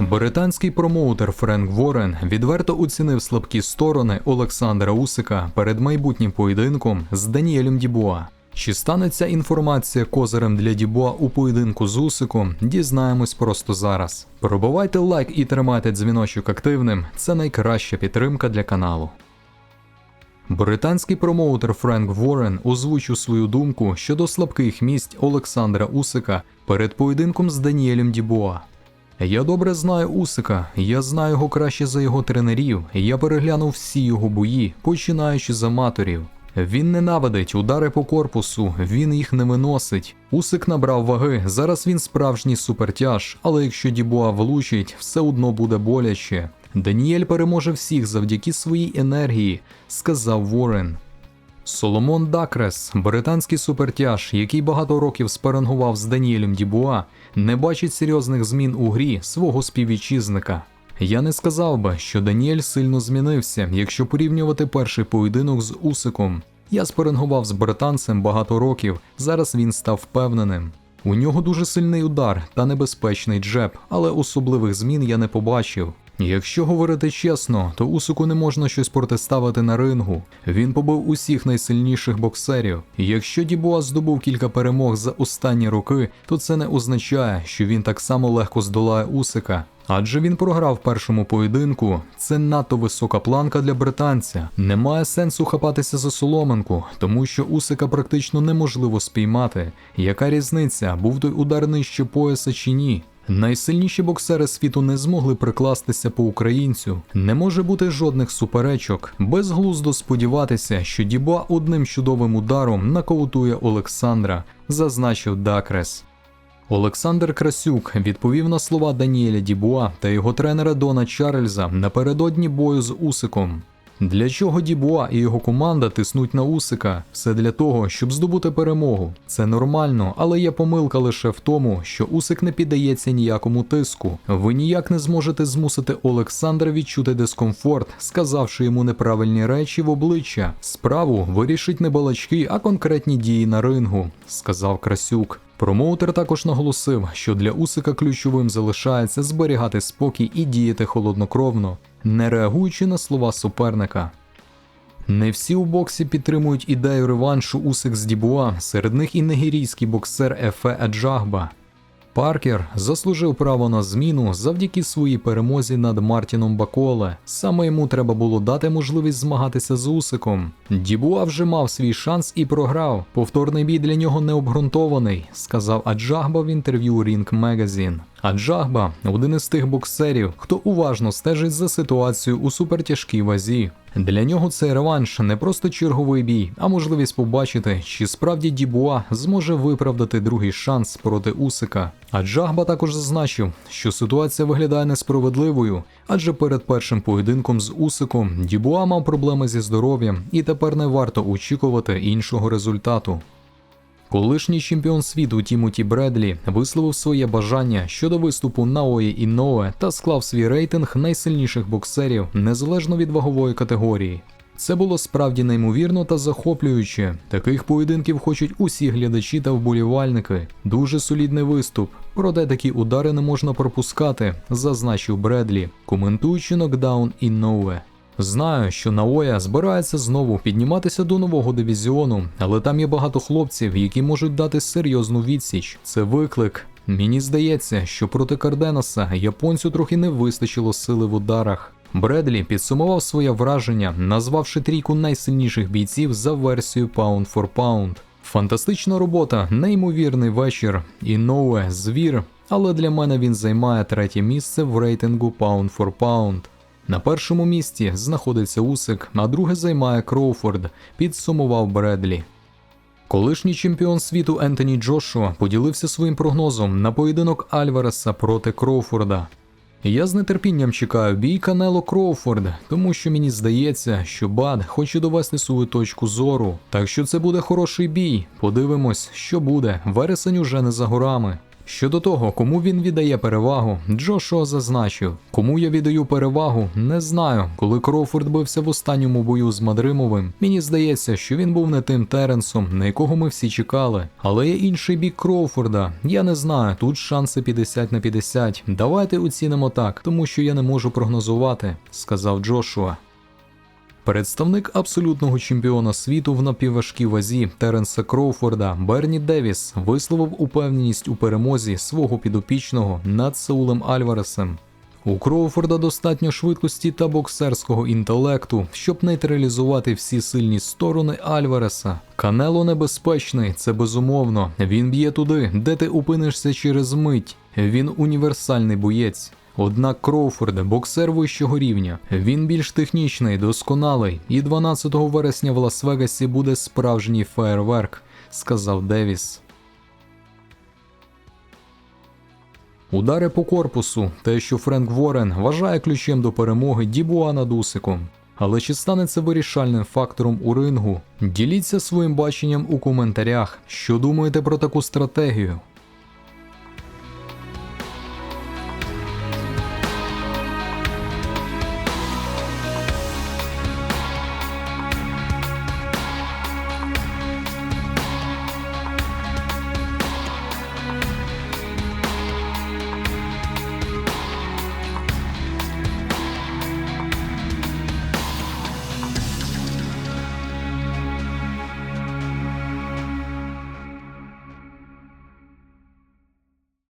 Британський промоутер Френк Ворен відверто оцінив слабкі сторони Олександра Усика перед майбутнім поєдинком з Даніелем Дібуа. Чи стане ця інформація козирем для Дібуа у поєдинку з Усиком, дізнаємось просто зараз. Пробивайте лайк і тримайте дзвіночок активним. Це найкраща підтримка для каналу. Британський промоутер Френк Ворен озвучив свою думку щодо слабких місць Олександра Усика перед поєдинком з Даніелем Дібуа. Я добре знаю Усика, я знаю його краще за його тренерів, я переглянув всі його бої, починаючи з аматорів. Він ненавидить удари по корпусу, він їх не виносить. Усик набрав ваги, зараз він справжній супертяж, але якщо Дібуа влучить, все одно буде боляче. Даніель переможе всіх завдяки своїй енергії, сказав Ворен. Соломон Дакрес, британський супертяж, який багато років спарингував з Даніелем Дібуа, не бачить серйозних змін у грі свого співвітчизника. Я не сказав би, що Даніель сильно змінився, якщо порівнювати перший поєдинок з Усиком. Я спарингував з британцем багато років, зараз він став впевненим. У нього дуже сильний удар та небезпечний джеб, але особливих змін я не побачив. Якщо говорити чесно, то Усику не можна щось протиставити на рингу. Він побив усіх найсильніших боксерів. Якщо Дібуа здобув кілька перемог за останні роки, то це не означає, що він так само легко здолає Усика. Адже він програв першому поєдинку. Це надто висока планка для британця. Немає сенсу хапатися за соломинку, тому що Усика практично неможливо спіймати. Яка різниця, був той удар нижче пояса чи ні? Найсильніші боксери світу не змогли прикластися по українцю. Не може бути жодних суперечок. Безглуздо сподіватися, що Діба одним чудовим ударом нокаутує Олександра, зазначив Дакрес. Олександр Красюк відповів на слова Даніеля Дібуа та його тренера Дона Чарльза напередодні бою з Усиком. Для чого Дібуа і його команда тиснуть на Усика? Все для того, щоб здобути перемогу. Це нормально, але є помилка лише в тому, що Усик не піддається ніякому тиску. Ви ніяк не зможете змусити Олександра відчути дискомфорт, сказавши йому неправильні речі в обличчя. Справу вирішить не балачки, а конкретні дії на рингу, сказав Красюк. Промоутер також наголосив, що для Усика ключовим залишається зберігати спокій і діяти холоднокровно, не реагуючи на слова суперника. Не всі у боксі підтримують ідею реваншу Усик з Дібуа, серед них і нигерійський боксер Ефе Аджагба. Паркер заслужив право на зміну завдяки своїй перемозі над Мартіном Баколе. Саме йому треба було дати можливість змагатися з Усиком. Дібуа вже мав свій шанс і програв. Повторний бій для нього не обґрунтований, сказав Аджагба в інтерв'ю Ring Magazine. Аджагба один із тих боксерів, хто уважно стежить за ситуацією у супертяжкій вазі. Для нього цей реванш не просто черговий бій, а можливість побачити, чи справді Дібуа зможе виправдати другий шанс проти Усика. А Джагба також зазначив, що ситуація виглядає несправедливою, адже перед першим поєдинком з Усиком Дібуа мав проблеми зі здоров'ям, і тепер не варто очікувати іншого результату. Колишній чемпіон світу Тімоті Бредлі висловив своє бажання щодо виступу Наої Інноуе та склав свій рейтинг найсильніших боксерів незалежно від вагової категорії. Це було справді неймовірно та захоплююче. Таких поєдинків хочуть усі глядачі та вболівальники. Дуже солідний виступ. Проте такі удари не можна пропускати, зазначив Бредлі, коментуючи нокдаун Інноуе. Знаю, що Наоя збирається знову підніматися до нового дивізіону, але там є багато хлопців, які можуть дати серйозну відсіч. Це виклик. Мені здається, що проти Карденоса японцю трохи не вистачило сили в ударах. Бредлі підсумував своє враження, назвавши трійку найсильніших бійців за версією Pound for Pound. Фантастична робота, неймовірний вечір. І Ноуе звір, але для мене він займає третє місце в рейтингу Pound for Pound. На першому місці знаходиться Усик, а друге займає Кроуфорд, підсумував Бредлі. Колишній чемпіон світу Ентоні Джошуа поділився своїм прогнозом на поєдинок Альвареса проти Кроуфорда. Я з нетерпінням чекаю бій Канело Кроуфорд, тому що мені здається, що Бад хоче довести свою точку зору. Так що це буде хороший бій. Подивимось, що буде. Вересень уже не за горами. Щодо того, кому він віддає перевагу, Джошуа зазначив, кому я віддаю перевагу, не знаю. Коли Кроуфорд бився в останньому бою з Мадримовим, мені здається, що він був не тим Теренсом, на якого ми всі чекали. Але є інший бік Кроуфорда. Я не знаю, тут шанси 50 на 50. Давайте оцінимо так, тому що я не можу прогнозувати, сказав Джошуа. Представник абсолютного чемпіона світу в напівважкій вазі Теренса Кроуфорда Берні Девіс висловив упевненість у перемозі свого підопічного над Саулем Альваресом. У Кроуфорда достатньо швидкості та боксерського інтелекту, щоб нейтралізувати всі сильні сторони Альвареса. Канело небезпечний, це безумовно. Він б'є туди, де ти опинишся через мить. Він універсальний боєць. Однак Кроуфорд боксер вищого рівня. Він більш технічний, досконалий, і 12 вересня в Лас-Вегасі буде справжній феєрверк, сказав Девіс. Удари по корпусу, те, що Френк Ворен вважає ключем до перемоги Дібуа над Усиком. Але чи стане це вирішальним фактором у рингу? Діліться своїм баченням у коментарях, що думаєте про таку стратегію.